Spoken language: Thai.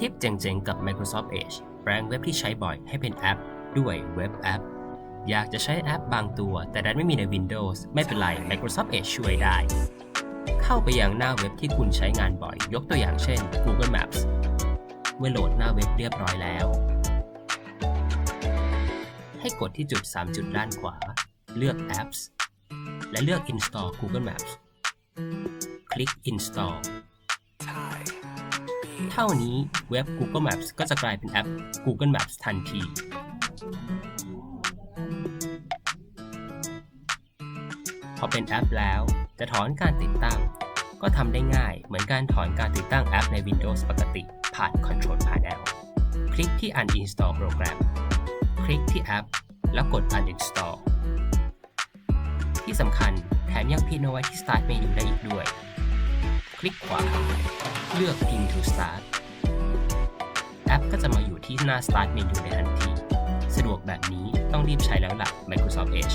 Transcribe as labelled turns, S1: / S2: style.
S1: ทิปเจ๋งๆ กับ Microsoft Edge แปลงเว็บที่ใช้บ่อยให้เป็นแอป ด้วยเว็บแอป อยากจะใช้แอปบางตัว แต่ดันไม่มีใน Windows ไม่เป็นไร Microsoft Edge ช่วยได้ เข้าไปยังหน้าเว็บที่คุณใช้งานบ่อย ยกตัวอย่างเช่น Google Maps เมื่อโหลดหน้าเว็บเรียบร้อยแล้ว ให้กดที่จุด 3 จุดด้านขวา เลือก Apps และเลือก Install Google Maps คลิก Install เท่านี้เว็บ Google Maps ก็จะกลายเป็นแอป Google Maps ทันทีพอเป็นแอปแล้ว จะถอนการติดตั้ง ก็ทำได้ง่ายเหมือนการถอนการติดตั้งแอปใน Windows ปกติ ผ่าน Control Panel คลิกที่ Uninstall โปรแกรม คลิกที่แอป แล้วกด Uninstall ที่สำคัญแถมยังพิมพ์เอาไว้ที่ Start Menu ได้อีกด้วย คลิกขวา เลือก Pin to Start แอปก็จะมาอยู่ที่หน้า Start Menu ในทันที สะดวกแบบนี้ต้องรีบใช้แล้วล่ะ Microsoft Edge